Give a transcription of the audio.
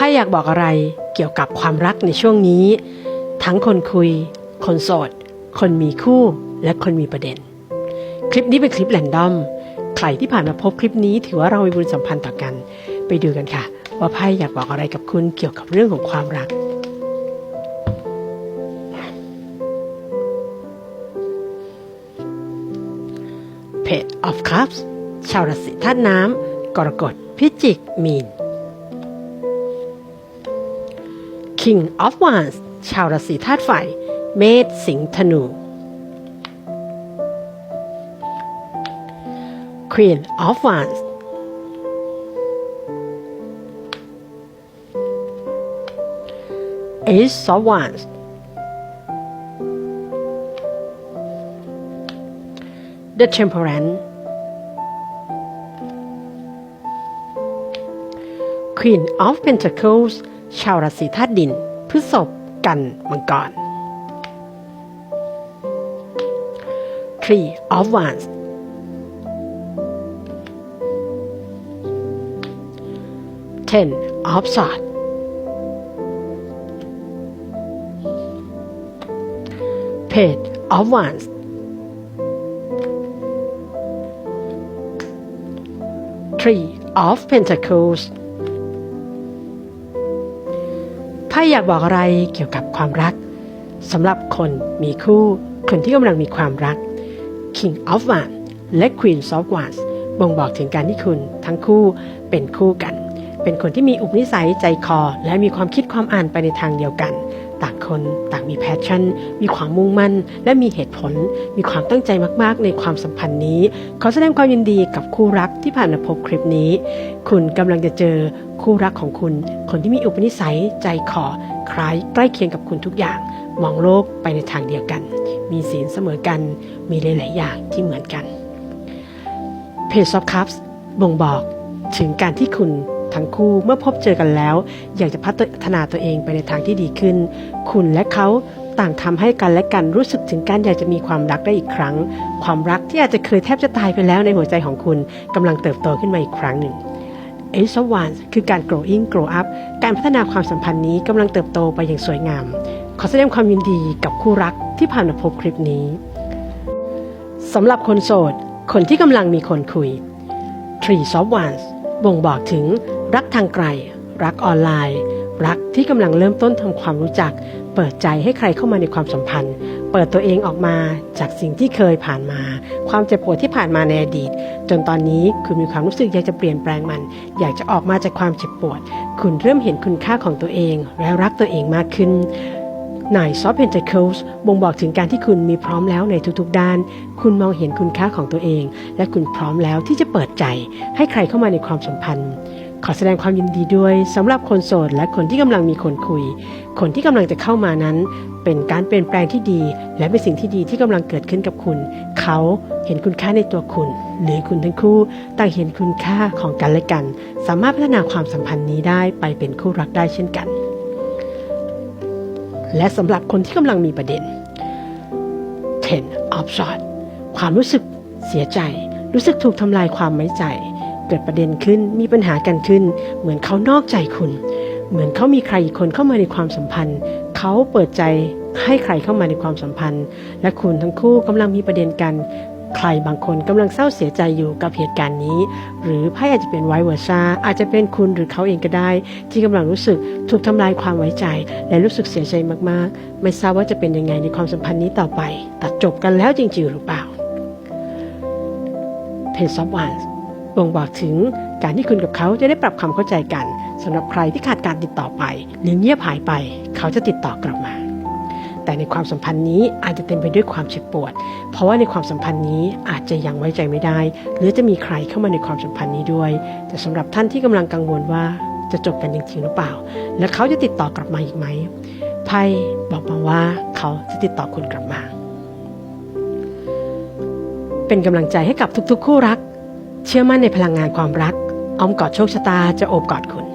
ไพ่อยากบอกอะไรเกี่ยวกับความรักในช่วงนี้ ทั้งคนคุย คนโสด คนมีคู่และคนมีประเด็น คลิปนี้เป็นคลิปแรนดอม ใครที่ผ่านมาพบคลิปนี้ถือว่าเรามีบุญสัมพันธ์ต่อกัน ไปดูกันค่ะ ว่าไพ่อยากบอกอะไรกับคุณเกี่ยวกับเรื่องของความรัก Page of Cups ชาวราศีธาตุน้ำกรกฎพิจิกมีน King of Wands ชาวราศีธาตุไฟ เมษ สิงห์ธนู Queen of Wands Ace of Wands The Temperance Queen of Pentacles ชาวราศีธาตุดินพฤษภกันมังกร Tree of Wands Ten of Swords Page of Wands Three of Pentacles ถ้าอยากบอกอะไรเกี่ยวกับความรักสำหรับคนมีคู่คนที่กำลังมีความรัก King of Wands และ Queen of Wands บ่งบอกถึงการที่คุณทั้งคู่เป็นคู่กัน เป็นคนที่มีอุปนิสัยใจคอ และมีความคิดความอ่านไปในทางเดียวกัน ต่างคนต่างมีแพชชั่น มีความมุ่งมั่น และมีเหตุผล มีความตั้งใจมากๆ ในความสัมพันธ์นี้ ขอแสดงความยินดีกับคู่รักที่ผ่านมาพบคลิปนี้ คุณกำลังจะเจอคู่รักของคุณ คนที่มีอุปนิสัยใจคอคล้ายใกล้เคียงกับคุณทุกอย่าง มองโลกไปในทางเดียวกัน มีศีลเสมอกัน มีหลาย ๆ อย่างที่เหมือนกัน Page of Cups บ่งบอกถึงการที่คุณ ทั้งคู่เมื่อพบเจอกันแล้ว อยากจะพัฒนาตัวเองไปในทางที่ดีขึ้น คุณและเขาต่างทำให้กันและกันรู้สึกถึงการอยากจะมีความรักได้อีกครั้ง ความรักที่อาจจะเคยแทบจะตายไปแล้วในหัวใจของคุณกำลังเติบโตขึ้นมาอีกครั้งหนึ่ง Ace of Wands คือการ growing grow up การพัฒนาความสัมพันธ์นี้กำลังเติบโตไปอย่างสวยงาม ขอแสดงความยินดีกับคู่รักที่ผ่านมาพบคลิปนี้สำหรับคนโสด คนที่กำลังมีคนคุย Tree of Wands บ่งบอกถึง รักทางไกล รักออนไลน์ รักที่กำลังเริ่มต้นทำความรู้จัก เปิดใจให้ใครเข้ามาในความสัมพันธ์ เปิดตัวเองออกมาจากสิ่งที่เคยผ่านมา ความเจ็บปวดที่ผ่านมาในอดีต จนตอนนี้คุณมีความรู้สึกอยากจะเปลี่ยนแปลงมัน อยากจะออกมาจากความเจ็บปวด คุณเริ่มเห็นคุณค่าของตัวเอง และรักตัวเองมากขึ้นนายซอฟเพนเทเคิลส์บ่งบอกถึงการที่คุณมีพร้อมแล้วในทุกๆด้าน คุณมองเห็นคุณค่าของตัวเอง และคุณพร้อมแล้วที่จะเปิดใจให้ใครเข้ามาในความสัมพันธ์ ขอแสดงความยินดีด้วยสำหรับคนโสดและคนที่กำลังมีคนคุย คนที่กำลังจะเข้ามานั้น เป็นการเปลี่ยนแปลงที่ดี และเป็นสิ่งที่ดีที่กำลังเกิดขึ้นกับคุณ เขาเห็นคุณค่าในตัวคุณ หรือคุณทั้งคู่ต่างเห็นคุณค่าของกันและกัน สามารถพัฒนาความสัมพันธ์นี้ได้ไปเป็นคู่รักได้เช่นกัน และสำหรับคนที่กำลังมีประเด็น Ten of Swords ความรู้สึกเสียใจ รู้สึกถูกทำลายความไว้ใจ เกิดประเด็นขึ้นมีปัญหากันขึ้น เหมือนเขานอกใจคุณ เหมือนเขามีใครอีกคนเข้ามาในความสัมพันธ์ เขาเปิดใจให้ใครเข้ามาในความสัมพันธ์ และคุณทั้งคู่กำลังมีประเด็นกัน ใครบางคนกำลังเศร้าเสียใจอยู่กับเหตุการณ์นี้ หรือไพ่อาจจะเป็นไวเวอร์ซาอาจจะเป็นคุณหรือเขาเองก็ได้ ที่กำลังรู้สึกถูกทำลายความไว้ใจ และรู้สึกเสียใจมากๆ ไม่ทราบว่าจะเป็นยังไงในความสัมพันธ์นี้ต่อไป ตัดจบกันแล้วจริงๆหรือเปล่าเพนซอฟวัน บ่งบอกถึงการที่คุณกับเขาจะได้ปรับความเข้าใจกันสำหรับใครที่ขาดการติดต่อไป หรือเงียบหายไป เขาจะติดต่อกลับมา แต่ในความสัมพันธ์นี้อาจจะเต็มไปด้วยความเจ็บปวด เพราะว่าในความสัมพันธ์นี้อาจจะยังไว้ใจไม่ได้ หรือจะมีใครเข้ามาในความสัมพันธ์นี้ด้วย แต่สำหรับท่านที่กำลังกังวลว่าจะจบกันจริงๆหรือเปล่า และเขาจะติดต่อกลับมาอีกไหมไพ่บอกมาว่าเขาจะติดต่อคุณกลับมา เป็นกำลังใจให้กับทุกๆ คู่รัก เชื่อมั่นในพลังงานความรัก อ้อมกอดโชคชะตาจะโอบกอดคุณ